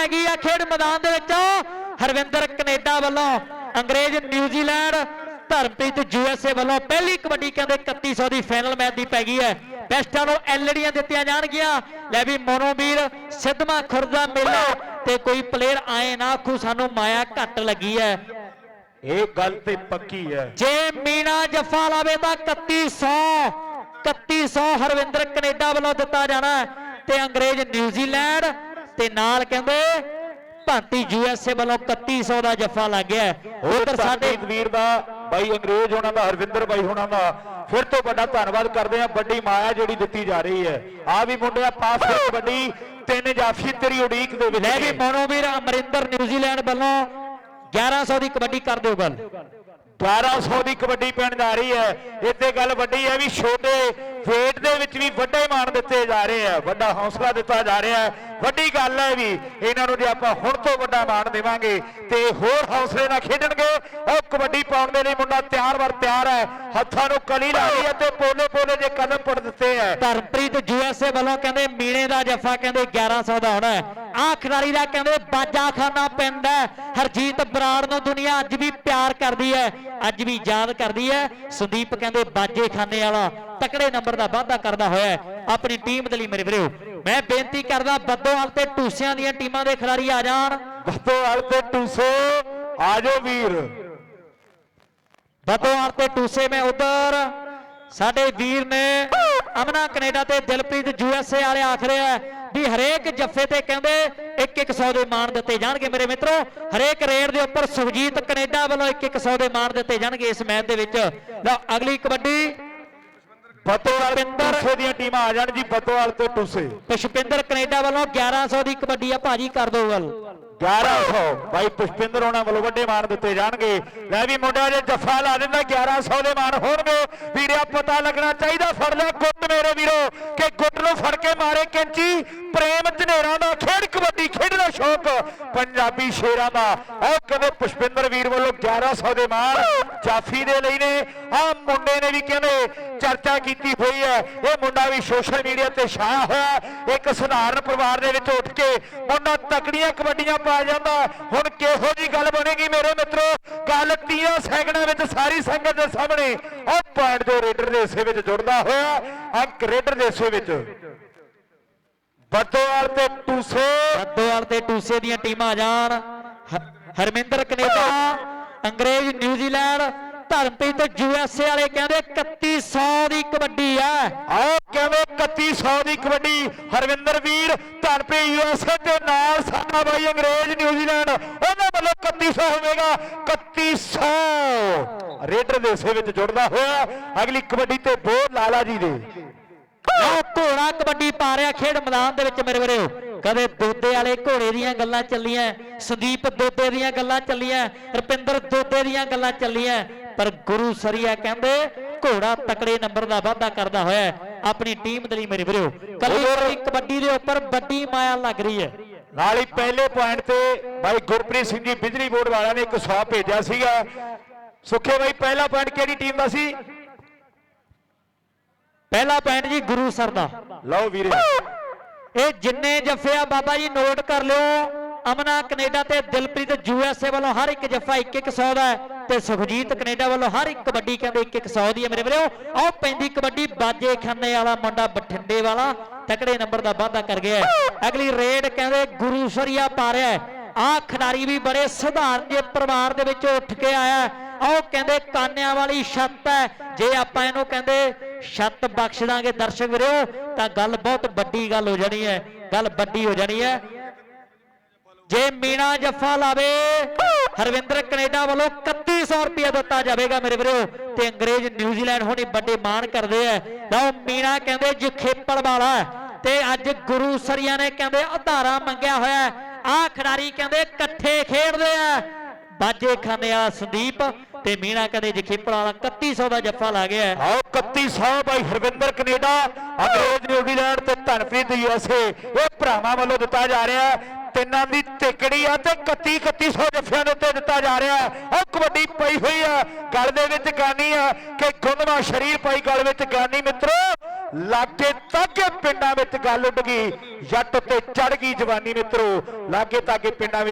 ਪੈ ਗਈ ਆ ਖੇਡ ਮੈਦਾਨ ਦੇ ਵਿੱਚ। ਹਰਵਿੰਦਰ ਕੈਨੇਡਾ ਵੱਲੋਂ ਅੰਗਰੇਜ਼ ਨਿਊਜ਼ੀਲੈਂਡ ਧਰਮਪ੍ਰੀਤ ਯੂਐਸਏ ਵੱਲੋਂ ਪਹਿਲੀ ਕਬੱਡੀ ਕਹਿੰਦੇ 3100 ਦੀ ਫਾਈਨਲ ਮੈਚ ਦੀ ਪੈ ਗਈ ਹੈ। ਬੈਸਟਾਂ ਨੂੰ ਐਲਡੀਆਂ ਦਿੱਤੀਆਂ ਜਾਣਗੀਆਂ। ਲੈ ਵੀ ਮੋਨੋਵੀਰ ਸਿੱਧਵਾਂ ਖੁਰਦਾ ਮੇਲਾ ਤੇ ਕੋਈ ਪਲੇਅਰ ਆਏ ਨਾ ਆਖੂ ਸਾਨੂੰ ਮਾਇਆ ਘੱਟ ਲੱਗੀ ਹੈ। ਇਹ ਗੱਲ ਤੇ ਪੱਕੀ ਹੈ। ਜੇ ਮੀਨਾ ਜੱਫਾ ਲਾਵੇ ਤਾਂ 3100 3100 ਹਰਵਿੰਦਰ ਕੈਨੇਡਾ ਵੱਲੋਂ ਦਿੱਤਾ ਜਾਣਾ ਤੇ ਅੰਗਰੇਜ਼ ਨਿਊਜ਼ੀਲੈਂਡ ਤੇ ਨਾਲ ਕਹਿੰਦੇ ਭਾਂਤੀ ਯੂਐਸਏ ਵੱਲੋਂ 3100 ਦਾ ਜੱਫਾ ਲੱਗ ਗਿਆ ਉੱਧਰ ਸਾਡੇ ਵੀਰ ਦਾ ਬਾਈ ਅੰਗਰੇਜ਼ ਹੋਣਾ ਦਾ ਹਰਵਿੰਦਰ ਬਾਈ ਹੋਣਾ ਦਾ ਫਿਰ ਤੋਂ ਵੱਡਾ ਧੰਨਵਾਦ ਕਰਦੇ ਆ ਵੱਡੀ ਮਾਇਆ ਜਿਹੜੀ ਦਿੱਤੀ ਜਾ ਰਹੀ ਹੈ। ਆ ਵੀ ਮੁੰਡਿਆ ਪਾਸ ਕਰ ਕਬੱਡੀ ਤਿੰਨ ਜਾਫੀ ਤੇਰੀ ਉਡੀਕ ਦੇ ਵਿੱਚ ਲੈ ਵੀ ਨੇ। ਮੋਨੋਵੀਰ ਅਮਰਿੰਦਰ ਨਿਊਜ਼ੀਲੈਂਡ ਵੱਲੋਂ 1100 ਦੀ ਕਬੱਡੀ ਕਰ ਦਿਓ ਗੱਲ। 1200 ਦੀ ਕਬੱਡੀ ਪੈਣ ਜਾ ਰਹੀ ਹੈ। ਇੱਥੇ ਗੱਲ ਵੱਡੀ ਹੈ ਵੀ ਛੋਟੇ ਵੇਟ ਦੇ ਵਿੱਚ ਵੀ ਵੱਡੇ ਮਾਣ ਦਿੱਤੇ ਜਾ ਰਹੇ ਆ, ਵੱਡਾ ਹੌਸਲਾ ਦਿੱਤਾ ਜਾ ਰਿਹਾ ਹੈ। ਵੱਡੀ ਗੱਲ ਹੈ ਵੀ ਇਹਨਾਂ ਨੂੰ ਜੇ ਆਪਾਂ ਹੁਣ ਤੋਂ ਵੱਡਾ ਮਾਣ ਦੇਵਾਂਗੇ ਤੇ ਹੋਰ ਹੌਸਲੇ ਨਾਲ ਖੇਡਣਗੇ ਉਹ ਕਬੱਡੀ ਪਾਉਣ ਦੇ ਲਈ ਮੁੰਡਾ ਤਿਆਰ ਵਰ ਤਿਆਰ ਹੈ। ਹੱਥਾਂ ਨੂੰ ਕਲੀ ਲਾ ਹੈ ਤੇ ਪੋਲੇ ਪੋਲੇ ਜੇ ਕਦਮ ਪੁੱਟ ਦਿੱਤੇ ਹੈ। ਧਰਮਪ੍ਰੀਤ ਯੂਐਸਏ ਵੱਲੋਂ ਕਹਿੰਦੇ ਮੀਣੇ ਦਾ ਜੱਫਾ ਕਹਿੰਦੇ 1100 ਦਾ ਹੋਣਾ ਹੈ। ਆਹ ਖਿਡਾਰੀ ਦਾ ਕਹਿੰਦੇ ਬਾਜਾਖਾਨਾ ਪਿੰਡ ਹੈ। ਹਰਜੀਤ ਬਰਾੜ ਨੂੰ ਦੁਨੀਆ ਅੱਜ ਵੀ ਪਿਆਰ ਕਰਦੀ ਹੈ, ਅੱਜ ਵੀ ਯਾਦ ਕਰਦੀ ਹੈ। ਸੰਦੀਪ ਕਹਿੰਦੇ ਬਾਜੇ ਖਾਨੇ ਵਾਲਾ। ਤਕੜੇ ਨੰਬਰ ਦਾ ਵਾਅਦਾ ਕਰਦਾ ਹੋਇਆ ਆਪਣੀ ਟੀਮ ਦੇ ਲਈ ਮੇਰੇ ਵੀਰੋ ਮੈਂ ਬੇਨਤੀ ਕਰਦਾ ਬੱਦੋਵਾਲ ਤੇ ਟੂਸਿਆਂ ਦੀਆਂ ਟੀਮਾਂ ਦੇ ਖਿਡਾਰੀ ਆ ਜਾਣ। ਬੱਤੋਵਾਲ ਤੇ ਟੂਸੋ ਆਜੋ ਵੀਰ। ਬੱਦੋਵਾਲ ਤੇ ਟੂਸੇ ਮੈਂ ਉਧਰ। ਸਾਡੇ ਵੀਰ ਨੇ ਅਮਨਾ ਕੈਨੇਡਾ ਤੇ ਦਿਲਪ੍ਰੀਤ ਯੂਐਸਏ ਵਾਲੇ ਆਖ ਰਹੇ ਵੀ ਹਰੇਕ ਜੱਫੇ ਤੇ ਕਹਿੰਦੇ 1-100 ਦੇ ਮਾਣ ਦਿੱਤੇ ਜਾਣਗੇ ਮੇਰੇ ਮਿੱਤਰੋ। ਹਰੇਕ ਰੇਡ ਦੇ ਉੱਪਰ ਸੁਖਜੀਤ ਕੈਨੇਡਾ ਵੱਲੋਂ 1-100 ਦੇ ਮਾਣ ਦਿੱਤੇ ਜਾਣਗੇ ਇਸ ਮੈਚ ਦੇ ਵਿੱਚ। ਲਓ ਅਗਲੀ ਕਬੱਡੀ। ਬੱਤੋਵਾਲ ਟੂਸੇ ਦੀਆਂ ਟੀਮਾਂ ਆ ਜਾਣ ਜੀ ਬੱਤੋਵਾਲ ਤੇ ਟੂਸੇ। ਪੁਸ਼ਪਿੰਦਰ ਕੈਨੇਡਾ ਵੱਲੋਂ 1100 ਦੀ ਕਬੱਡੀ ਆ ਭਾਜੀ ਕਰ ਦੋ ਗੱਲ। 1100 ਬਾਈ ਪੁਸ਼ਪਿੰਦਰ ਹੋਣਾ ਵੱਲੋਂ ਵੱਡੇ ਮਾਣ ਦਿੱਤੇ ਜਾਣਗੇ। ਲੈ ਵੀ ਮੁੰਡਾ ਜੇ ਜੱਫਾ ਲਾ ਦਿੰਦਾ 1100 ਦੇ ਮਾਣ ਹੋਣਗੇ। ਵੀਰਿਆ ਪਤਾ ਲੱਗਣਾ ਚਾਹੀਦਾ ਫੜ ਲੈ ਗੁੱਟ ਮੇਰੇ ਵੀਰੋ ਕਿ ਗੁੱਟ ਨੂੰ ਫੜ ਕੇ ਮਾਰੇ ਕੈਂਚੀ। ਪ੍ਰੇਮ ਝਨੇਰਾਂ ਦਾ ਖੇਡ ਕਬੱਡੀ ਸ਼ੌਕ। ਪੰਜਾਬੀ ਸ਼ੇਰਾਂ ਦਾ। ਉਹ ਕਹਿੰਦੇ ਪੁਸ਼ਪਿੰਦਰ ਵੀਰ ਵੱਲੋਂ 1100 ਦੇ ਮਾਣ ਜਾਫੀ ਦੇ ਲਈ ਨੇ। ਆ ਮੁੰਡੇ ਨੇ ਵੀ ਕਹਿੰਦੇ ਚਰਚਾ ਕੀਤੀ ਹੋਈ ਹੈ। ਇਹ ਮੁੰਡਾ ਵੀ ਸੋਸ਼ਲ ਮੀਡੀਆ ਤੇ ਛਾਇਆ ਹੋਇਆ ਇੱਕ ਸਧਾਰਨ ਪਰਿਵਾਰ ਦੇ ਵਿੱਚ ਉੱਠ ਕੇ ਮੁੰਡਾ ਤਕੜੀਆਂ ਕਬੱਡੀਆਂ ਪਾ ਜਾਂਦਾ। ਹੁਣ ਕਿਹੋ ਜੀ ਗੱਲ ਬਣੇਗੀ ਮੇਰੇ ਮਿੱਤਰੋ? ਗੱਲ 30 ਸੈਕਿੰਡਾਂ ਵਿੱਚ ਸਾਰੀ ਸੰਗਤ ਦੇ ਸਾਹਮਣੇ ਉਹ ਪੁਆਇੰਟ ਜੋ ਰੇਡਰ ਦੇ ਹਿੱਸੇ ਵਿੱਚ ਜੁੜਦਾ ਹੋਇਆ ਅੰਕ ਰੇਡਰ ਦੇ ਹਿੱਸੇ ਵਿੱਚ। ਬੱਦੋਵਾਲ ਤੇ ਟੂਸੇ। ਬੱਦੋਵਾਲ ਤੇ ਟੂਸੇ ਦੀਆਂ ਟੀਮਾਂ ਆ ਜਾਣ। Harminder Canada Angrez New Zealand Dharampreet USA ਵਾਲੇ ਕਹਿੰਦੇ 3100 ਦੀ ਕਬੱਡੀ ਆ। ਆਓ ਕਹਿੰਦੇ 3100 ਦੀ ਕਬੱਡੀ? ਹਰਵਿੰਦਰ ਵੀਰ ਧਨਪ੍ਰੀਤ ਯੂਐਸਏ ਤੇ ਨਾਲ ਸਾਡਾ ਬਾਈ ਅੰਗਰੇਜ਼ ਨਿਊਜ਼ੀਲੈਂਡ ਉਹਨਾਂ ਵੱਲੋਂ 3100 ਹੋਵੇਗਾ। 3100 ਰੇਡਰ ਦੇ ਹਿੱਸੇ ਵਿੱਚ ਜੁੜਦਾ ਹੋਇਆ। ਅਗਲੀ ਕਬੱਡੀ ਤੇ ਬੋਲ ਲਾਲਾ ਜੀ ਦੇ। ਲਓ ਘੋੜਾ ਕਬੱਡੀ ਪਾ ਰਿਹਾ ਖੇਡ ਮੈਦਾਨ ਦੇ ਵਿੱਚ ਮੇਰੇ ਵੀਰੋ। ਕਦੇ ਦੋਦੇ ਵਾਲੇ ਘੋੜੇ ਦੀਆਂ ਗੱਲਾਂ ਚੱਲੀਆਂ ਸੰਦੀਪ ਦੋਦੇ ਦੀਆਂ ਗੱਲਾਂ ਚੱਲੀਆਂ ਰੁਪਿੰਦਰ ਦੋਦੇ ਦੀਆਂ ਗੱਲਾਂ ਚੱਲੀਆਂ ਪਰ ਗੁਰੂ ਸਰੀਆ ਕਹਿੰਦੇ ਘੋੜਾ ਤਕੜੇ ਨੰਬਰ ਦਾ ਵਾਅਦਾ ਕਰਦਾ ਹੋਇਆ ਆਪਣੀ ਟੀਮ ਦੇ ਲਈ ਮੇਰੇ ਵੀਰੋ ਕੱਲੀ ਕਬੱਡੀ ਦੇ ਉੱਪਰ ਵੱਡੀ ਮਾਇਆ ਲੱਗ ਰਹੀ ਹੈ। ਨਾਲ ਹੀ ਪਹਿਲੇ ਪੁਆਇੰਟ ਤੇ ਬਾਈ ਗੁਰਪ੍ਰੀਤ ਸਿੰਘ ਜੀ ਬਿਜਲੀ ਬੋਰਡ ਵਾਲਿਆਂ ਨੇ ਇੱਕ 100 ਭੇਜਿਆ ਸੀਗਾ। ਸੁੱਖੇ ਬਾਈ ਪਹਿਲਾ ਪੁਆਇੰਟ ਕਿਹੜੀ ਟੀਮ ਦਾ ਸੀ? ਪਹਿਲਾ ਪੁਆਇੰਟ ਜੀ ਗੁਰੂ ਸਰ ਦਾ ਲਓ ਵੀਰੇ ਇਹ ਜਿੰਨੇ ਜੱਫੇ ਆ ਬਾਬਾ ਜੀ ਨੋਟ ਕਰ ਲਿਓ ਅਮਨਾ ਕੈਨੇਡਾ ਤੇ ਦਿਲਪ੍ਰੀਤ ਯੂਐਸਏ ਵੱਲੋਂ ਹਰ ਇੱਕ ਜੱਫਾ 1-100 ਦਾ ਤੇ ਸੁਖਜੀਤ ਕੈਨੇਡਾ ਵੱਲੋਂ ਹਰ ਇੱਕ ਕਬੱਡੀ ਕਹਿੰਦੇ 1-100 ਦੀ ਹੈ ਮੇਰੇ ਵੀਰੋ ਆਹ ਪੈਂਦੀ ਕਬੱਡੀ ਬਾਜੇ ਖੰਨੇ ਵਾਲਾ ਮੁੰਡਾ ਬਠਿੰਡੇ ਵਾਲਾ ਤਕੜੇ ਨੰਬਰ ਦਾ ਵਾਅਦਾ ਕਰ ਗਿਆ। ਅਗਲੀ ਰੇਡ ਕਹਿੰਦੇ ਗੁਰੂ ਸਰੀਆ ਪਾ ਰਿਹਾ। ਆਹ ਖਿਡਾਰੀ ਵੀ ਬੜੇ ਸਧਾਰਨ ਜਿਹੇ ਪਰਿਵਾਰ ਦੇ ਵਿੱਚ ਉੱਠ ਕੇ ਆਇਆ ਹੈ। ਆਹ ਕਹਿੰਦੇ ਕਾਨਿਆਂ ਵਾਲੀ ਛੱਤ ਹੈ ਜੇ ਆਪਾਂ ਇਹਨੂੰ ਕਹਿੰਦੇ ਛੱਤ ਬਖਸ਼ ਦਾਂਗੇ ਦਰਸ਼ਕ ਵੀਰੋ, ਤਾਂ ਗੱਲ ਬਹੁਤ ਵੱਡੀ ਗੱਲ ਹੋ ਜਾਣੀ ਹੈ, ਗੱਲ ਵੱਡੀ ਹੋ ਜਾਣੀ ਹੈ। ਜੇ ਮੀਣਾ ਜੱਫਾ ਲਾਵੇ, ਹਰਵਿੰਦਰ ਕੈਨੇਡਾ ਵੱਲੋਂ 3100 ਰੁਪਏ ਦਿੱਤਾ ਜਾਵੇਗਾ ਮੇਰੇ ਵੀਰੋ, ਤੇ ਅੰਗਰੇਜ਼ ਨਿਊਜ਼ੀਲੈਂਡ ਹੋਣੀ ਵੱਡੇ ਮਾਣ ਕਰਦੇ ਆ ਲਓ, ਮੀਣਾ ਕਹਿੰਦੇ ਜਖੇਪੜ ਵਾਲਾ ਤੇ ਅੱਜ ਗੁਰੂ ਸਰੀਆ ਨੇ ਕਹਿੰਦੇ ਆਧਾਰਾ ਮੰਗਿਆ ਹੋਇਆ ਆਹ ਖਿਡਾਰੀ ਕਹਿੰਦੇ ਇਕੱਠੇ ਖੇਡਦੇ ਆ। ਬਾਜੇ ਖਾਨੇ ਆ ਸੰਦੀਪ ਤੇ ਮੀਣਾ ਕਹਿੰਦੇ ਜਖੇਪਲ ਵਾਲਾ 3100 ਦਾ ਜੱਫਾ ਲਾ ਗਿਆ ਆਓ 3100 ਬਾਈ Harvinder Canada, Angrez New Zealand ਤੇ ਧਨਪ੍ਰੀਤ ਯੂਐਸਏ ਇਹ ਭਰਾਵਾਂ ਵੱਲੋਂ ਦਿੱਤਾ ਜਾ ਰਿਹਾ ਹੈ। ਤਿੰਨਾਂ ਦੀ ਟਿਕੜੀ ਆ ਤੇ 31 3100 ਜੱਫਿਆਂ ਦੇ ਉੱਤੇ ਦਿੱਤਾ ਜਾ ਰਿਹਾ ਉਹ ਕਬੱਡੀ ਪਈ ਹੋਈ ਆ, ਗਲ ਦੇ ਵਿੱਚ ਗਾਨੀ ਆ ਕਿ ਗੁੰਦਵਾ ਸ਼ਰੀਰ ਪਾਈ ਗਲ ਵਿੱਚ ਗਾਨੀ, ਮਿੱਤਰੋ, ਲਾਗੇ ਤਾਗੇ ਪਿੰਡਾਂ ਵਿੱਚ ਗੱਲ ਉੱਡ ਗਈ। ਜੱਟ ਤੇ ਚੜ ਗਈ ਜਵਾਨੀ, ਮਿੱਤਰੋ। ਲਾਗੇ ਤਾਗੇ ਪਿੰਡਾਂ ਵਿੱਚ